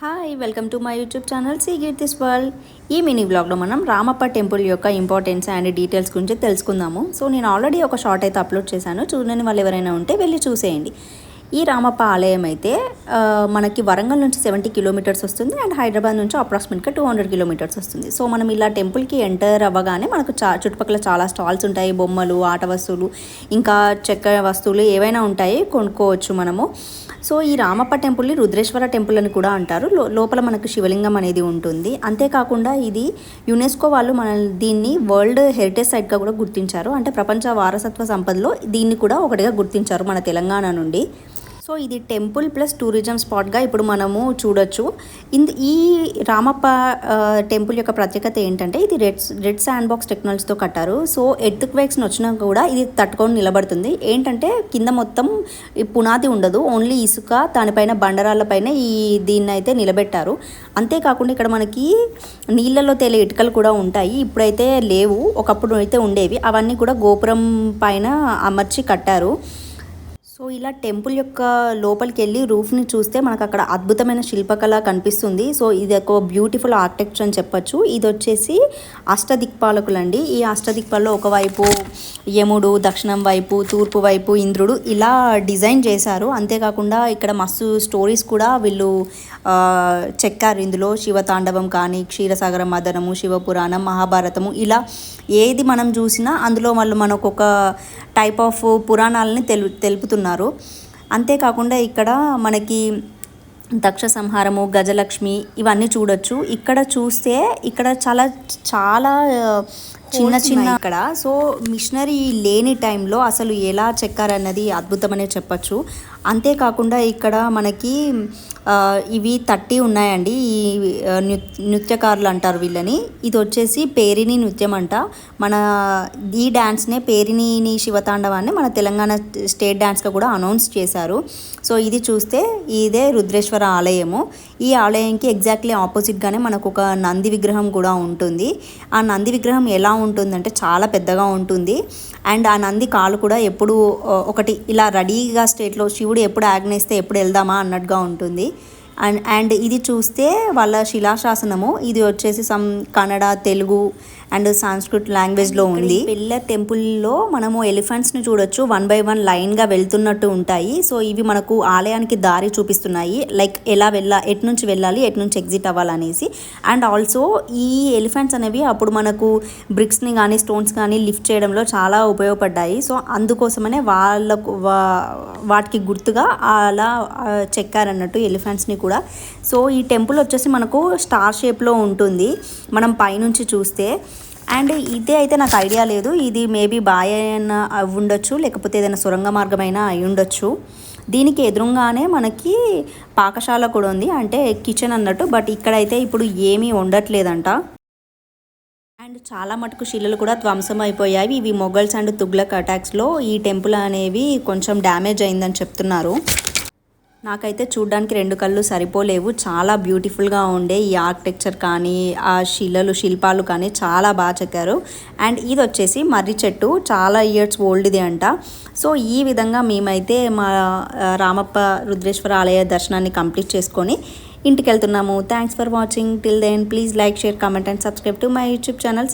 Hi welcome to my YouTube channel see get this world ఈ mini బ్లాగ్లో మనం Ramappa temple యొక్క ఇంపార్టెన్స్ అండ్ డీటెయిల్స్ గురించి తెలుసుకుందాము. సో నేను ఆల్రెడీ ఒక షార్ట్ అయితే అప్లోడ్ చేశాను. చూడని వాళ్ళు ఎవరైనా ఉంటే వెళ్ళి చూసేయండి. ఈ రామప్ప ఆలయం అయితే మనకి వరంగల్ నుంచి సెవెంటీ కిలోమీటర్స్ వస్తుంది అండ్ హైదరాబాద్ నుంచి అప్రాక్సిమేట్గా టూ హండ్రెడ్ కిలోమీటర్స్ వస్తుంది. సో మనం ఇలా టెంపుల్కి ఎంటర్ అవ్వగానే మనకు చా చుట్టుపక్కల చాలా స్టాల్స్ ఉంటాయి. బొమ్మలు ఆట వస్తువులు ఇంకా చెక్క వస్తువులు ఏవైనా ఉంటాయి కొనుక్కోవచ్చు మనము. సో ఈ రామప్ప టెంపుల్ని రుద్రేశ్వర టెంపుల్ అని కూడా అంటారు. లోపల మనకు శివలింగం అనేది ఉంటుంది. అంతేకాకుండా ఇది యునెస్కో వాళ్ళు మన దీన్ని వరల్డ్ హెరిటేజ్ సైట్గా కూడా గుర్తించారు. అంటే ప్రపంచ వారసత్వ సంపదలో దీన్ని కూడా ఒకటిగా గుర్తించారు మన తెలంగాణ నుండి. సో ఇది టెంపుల్ ప్లస్ టూరిజం స్పాట్గా ఇప్పుడు మనము చూడొచ్చు. ఇంద ఈ రామప్ప టెంపుల్ యొక్క ప్రత్యేకత ఏంటంటే ఇది రెడ్ రెడ్ శాండ్ బాక్స్ టెక్నాలజీతో కట్టారు. సో ఎర్త్ క్వేక్స్ని వచ్చినా కూడా ఇది తట్టుకొని నిలబడుతుంది. ఏంటంటే కింద మొత్తం పునాది ఉండదు. ఓన్లీ ఇసుక దానిపైన బండరాళ్ళపైన ఈ దీన్ని అయితే నిలబెట్టారు. అంతేకాకుండా ఇక్కడ మనకి నీళ్ళలో తేలే ఇటుకలు కూడా ఉంటాయి. ఇప్పుడైతే లేవు. ఒకప్పుడు అయితే ఉండేవి. అవన్నీ కూడా గోపురం పైన అమర్చి కట్టారు. సో ఇలా టెంపుల్ యొక్క లోపలికి వెళ్ళి రూఫ్ని చూస్తే మనకు అక్కడ అద్భుతమైన శిల్పకళ కనిపిస్తుంది. సో ఇది ఒక బ్యూటిఫుల్ ఆర్కిటెక్చర్ అని చెప్పొచ్చు. ఇది వచ్చేసి అష్టదిక్పాలకులండి. ఈ అష్టదిక్పాలలో ఒకవైపు యముడు దక్షిణం వైపు తూర్పు వైపు ఇంద్రుడు ఇలా డిజైన్ చేశారు. అంతేకాకుండా ఇక్కడ మస్తు స్టోరీస్ కూడా వీళ్ళు చెక్కారు. ఇందులో శివతాండవం కానీ క్షీరసాగర మదనము శివపురాణం మహాభారతము ఇలా ఏది మనం చూసినా అందులో వాళ్ళు మనకు ఒక టైప్ ఆఫ్ పురాణాలని తెలు తెలుపుతున్నారు. అంతేకాకుండా ఇక్కడ మనకి దక్ష సంహారము గజలక్ష్మి ఇవన్నీ చూడొచ్చు. ఇక్కడ చూస్తే ఇక్కడ చాలా చాలా చిన్న చిన్న ఇక్కడ. సో మిషనరీ లేని టైంలో అసలు ఎలా చెక్కారన్నది అద్భుతమనే చెప్పచ్చు. అంతేకాకుండా ఇక్కడ మనకి ఇవి థర్టీ ఉన్నాయండి. ఈ నృత్యకారులు అంటారు వీళ్ళని. ఇది వచ్చేసి పేరిని నృత్యం అంట మన ఈ డ్యాన్స్నే పేరిని శివతాండవాన్ని మన తెలంగాణ స్టేట్ డ్యాన్స్గా కూడా అనౌన్స్ చేశారు. సో ఇది చూస్తే ఇదే రుద్రేశ్వర ఆలయము. ఈ ఆలయంకి ఎగ్జాక్ట్లీ ఆపోజిట్గానే మనకు ఒక నంది విగ్రహం కూడా ఉంటుంది. ఆ నంది విగ్రహం ఎలా ఉంటుందంటే చాలా పెద్దగా ఉంటుంది. అండ్ ఆ నంది కాలు కూడా ఎప్పుడు ఒకటి ఇలా రెడీగా స్టేట్లో శివుడు ఎప్పుడు ఆగ్నేస్తే ఎప్పుడు వెళ్దామా అన్నట్టుగా ఉంటుంది. అండ్ అండ్ ఇది చూస్తే వాళ్ళ శిలాశాసనము. ఇది వచ్చేసి సమ్ కన్నడ తెలుగు అండ్ సంస్కృత్ లాంగ్వేజ్లో ఉంది. పిల్లర్ టెంపుల్లో మనము ఎలిఫెంట్స్ని చూడొచ్చు. వన్ బై వన్ లైన్గా వెళ్తున్నట్టు ఉంటాయి. సో ఇవి మనకు ఆలయానికి దారి చూపిస్తున్నాయి. లైక్ ఎలా వెళ్ళా ఎటు నుంచి వెళ్ళాలి ఎటు నుంచి ఎగ్జిట్ అవ్వాలనేసి. అండ్ ఆల్సో ఈ ఎలిఫెంట్స్ అనేవి అప్పుడు మనకు బ్రిక్స్ని కానీ స్టోన్స్ కానీ లిఫ్ట్ చేయడంలో చాలా ఉపయోగపడ్డాయి. సో అందుకోసమనే వాళ్ళకు వా- వాటికి గుర్తుగా అలా చెక్కారన్నట్టు ఎలిఫెంట్స్ని కూడా కూడా. సో ఈ టెంపుల్ వచ్చేసి మనకు స్టార్ షేప్లో ఉంటుంది. మనం పైనుంచి చూస్తే. అండ్ ఇదే అయితే నాకు ఐడియా లేదు. ఇది మేబీ బాయ్ అయినా అవి ఉండొచ్చు లేకపోతే ఏదైనా సొరంగ మార్గమైనా అయి ఉండొచ్చు దీనికి ఎదురుగానే మనకి పాకశాల కూడా ఉంది. అంటే కిచెన్ అన్నట్టు బట్ ఇక్కడైతే ఇప్పుడు ఏమీ ఉండట్లేదంట. అండ్ చాలా మటుకు శిలలు కూడా ధ్వంసం అయిపోయాయి. ఇవి మొఘల్స్ అండ్ తుగ్లక్ అటాక్స్లో ఈ టెంపుల్ అనేవి కొంచెం డ్యామేజ్ అయిందని చెప్తున్నారు. నాకైతే చూడ్డానికి రెండు కళ్ళు సరిపోలేవు. చాలా బ్యూటిఫుల్గా ఉండే ఈ ఆర్కిటెక్చర్ కానీ ఆ శిలలు శిల్పాలు కానీ చాలా బాగా చెక్కారు. అండ్ ఇది వచ్చేసి మర్రి చెట్టు. చాలా ఇయర్స్ ఓల్డ్ది అంట. సో ఈ విధంగా మేమైతే మా రామప్ప రుద్రేశ్వర ఆలయ దర్శనాన్ని కంప్లీట్ చేసుకొని ఇంటికి వెళ్తున్నాము thanks for watching till then please like share comment and subscribe to my YouTube channel